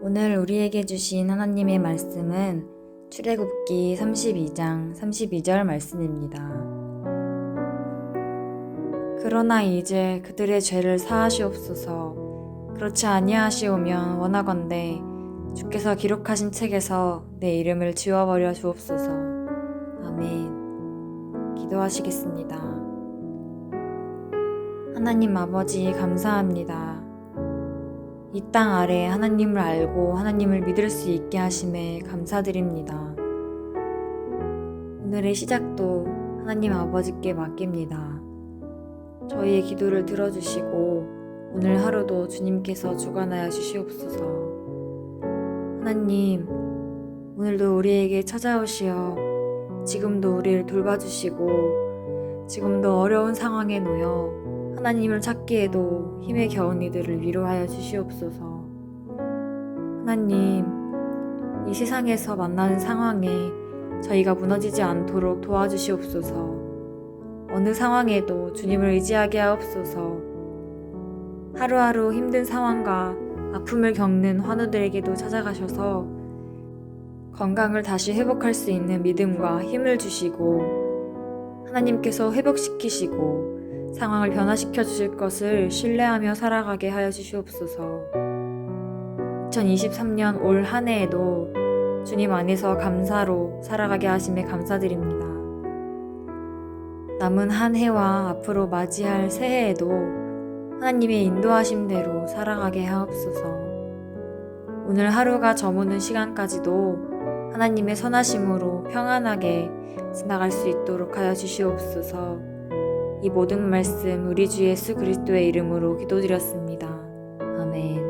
오늘 우리에게 주신 하나님의 말씀은 출애굽기 32장 32절 말씀입니다. 그러나 이제 그들의 죄를 사하시옵소서 그렇지 아니하시오면 원하건대 주께서 기록하신 책에서 내 이름을 지워버려 주옵소서 아멘 기도하시겠습니다. 하나님 아버지 감사합니다. 이 땅 아래 하나님을 알고 하나님을 믿을 수 있게 하심에 감사드립니다. 오늘의 시작도 하나님 아버지께 맡깁니다. 저희의 기도를 들어주시고 오늘 하루도 주님께서 주관하여 주시옵소서. 하나님, 오늘도 우리에게 찾아오시어 지금도 우리를 돌봐주시고 지금도 어려운 상황에 놓여 하나님을 찾기에도 힘에 겨운 이들을 위로하여 주시옵소서. 하나님, 이 세상에서 만나는 상황에 저희가 무너지지 않도록 도와주시옵소서. 어느 상황에도 주님을 의지하게 하옵소서. 하루하루 힘든 상황과 아픔을 겪는 환우들에게도 찾아가셔서 건강을 다시 회복할 수 있는 믿음과 힘을 주시고 하나님께서 회복시키시고 상황을 변화시켜 주실 것을 신뢰하며 살아가게 하여 주시옵소서. 2023년 올 한 해에도 주님 안에서 감사로 살아가게 하심에 감사드립니다. 남은 한 해와 앞으로 맞이할 새해에도 하나님의 인도하심대로 살아가게 하옵소서. 오늘 하루가 저무는 시간까지도 하나님의 선하심으로 평안하게 지나갈 수 있도록 하여 주시옵소서. 이 모든 말씀 우리 주 예수 그리스도의 이름으로 기도드렸습니다. 아멘.